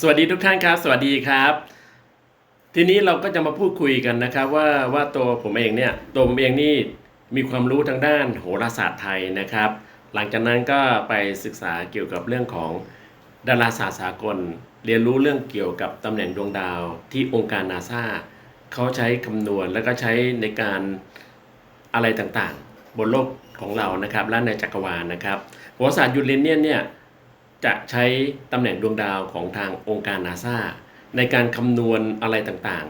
สวัสดีทุกท่านครับ สวัสดีครับ ทีนี้เราก็จะมาพูดคุยกันนะครับ ว่าว่าตัวผมเองเนี่ยตัวผมเองนี่มีความรู้ทางด้านโหราศาสตร์ไทยนะครับ หลังจากนั้นก็ไปศึกษาเกี่ยวกับเรื่องของดาราศาสตร์สากล เรียนรู้เรื่องเกี่ยวกับตำแหน่งดวงดาวที่องค์การนาซาเขาใช้คำนวณแล้วก็ใช้ในการอะไรต่างๆ บนโลกของเรานะครับ และในจักรวาลนะครับโหราศาสตร์ยูเรเนียนเนี่ย จะใช้ตำแหน่งดวงดาวของทางองค์การนาซาในการคำนวณอะไรต่าง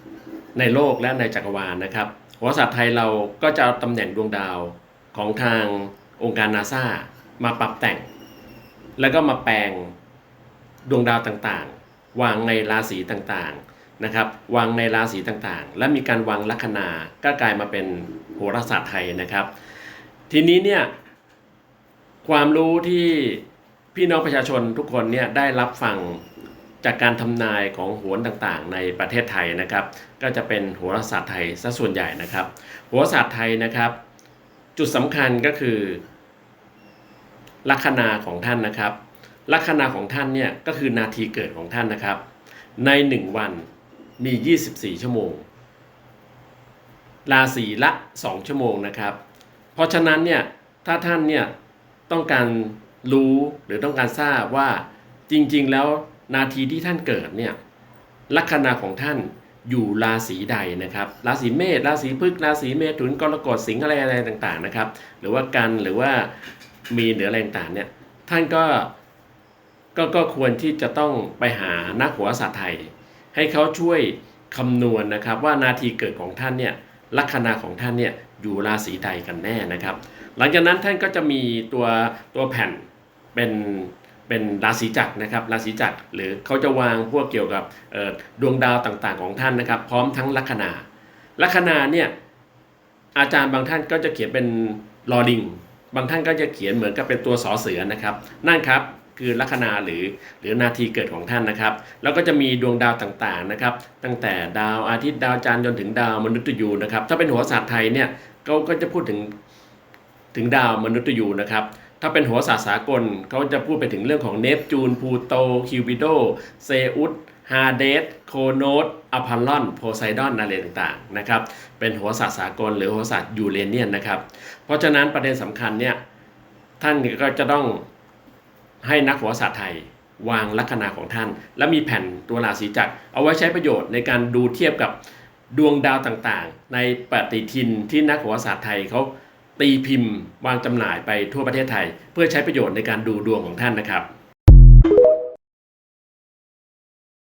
ๆ ในโลกและในจักรวาลนะครับโหราศาสตร์ไทยเราก็จะเอาตำแหน่งดวงดาวของทางองค์การนาซามาปรับแต่ง แล้วก็มาแปลงดวงดาวต่างๆ วางในราศีต่างๆนะครับวางในราศีต่างๆ และมีการวางลัคนาก็กลายมาเป็นโหราศาสตร์ไทยนะครับ ทีนี้เนี่ยความรู้ที่ พี่น้องประชาชนทุกคนเนี่ยได้รับฟังจากการทำนายของโหนต่างๆ ในประเทศไทยนะครับ ก็จะเป็นโหราศาสตร์ไทยซะส่วนใหญ่นะครับโหราศาสตร์ไทยนะครับ จุดสำคัญก็คือ ลัคนาของท่านนะครับ ลัคนาของท่านเนี่ยก็คือนาทีเกิดของท่านนะครับ ใน 1 วันมี 24 ชั่วโมง ราศีละ 2 ชั่วโมงนะครับ เพราะฉะนั้นเนี่ยถ้าท่านเนี่ยต้องการ รู้หรือต้องการทราบว่าจริงๆ แล้วนาทีที่ท่านเกิดเนี่ยลัคนาของท่านอยู่ราศีใดนะครับราศีเมษราศีพฤกษ์ราศีเมถุนกรกฎสิงห์อะไรอะไรต่างๆนะครับ หรือว่ากันหรือว่ามีหรืออะไรต่างๆเนี่ยท่านก็ก็ก็ควรที่จะต้องไปหานักโหัวศาสตร์ไทย ให้เขาช่วยคำนวณนะครับ ว่านาทีเกิดของท่านเนี่ยลัคนาของท่านเนี่ยอยู่ราศีใดกันแน่นะครับ หลังจากนั้นท่านก็จะมีตัวตัวแผ่น เป็นเป็นราศีจักรนะครับราศีจักรหรือเขาจะวางพวกเกี่ยวกับดวงดาวต่างๆของท่านนะครับ พร้อมทั้งลัคนาลัคนาเนี่ยอาจารย์บางท่านก็จะเขียนเป็นลอลิงบางท่านก็จะเขียนเหมือนกับเป็นตัวสอเสือนะครับ นั่นครับคือลัคนาหรือหรือนาทีเกิดของท่านนะครับ แล้วก็จะมีดวงดาวต่างๆนะครับ ตั้งแต่ดาวอาทิตย์ดาวจันทร์จนถึงดาวมนุษย์ยูนะครับ ถ้าเป็นโหัวศาสตร์ไทยเนี่ยเขาก็จะพูดถึงถึงดาวมนุษย์ยูนะครับ ถ้าเป็นโหัวศาสตร์สากลเขาจะพูดไปถึงเรื่องของเนปจูนพูโตคิวปิโดเซอุสฮาเดสโคโนสอพอลลอนโพไซดอนอะไรต่างๆนะครับเป็นโหัวศาสตร์สากลหรือโหัวศาสตร์ยูเรเนียนนะครับ เพราะฉะนั้นประเด็นสำคัญเนี่ยท่านก็จะต้องให้นักโหัวศาสตร์ไทยวางลัคนาของท่าน และมีแผ่นตัวราศีจักรเอาไว้ใช้ประโยชน์ในการดูเทียบกับดวงดาวต่างๆ ในปฏิทินที่นักโหัวศาสตร์ไทยเขา ตีพิมพ์ วางจำหน่ายไปทั่วประเทศไทย เพื่อใช้ประโยชน์ในการดูดวงของท่านนะครับ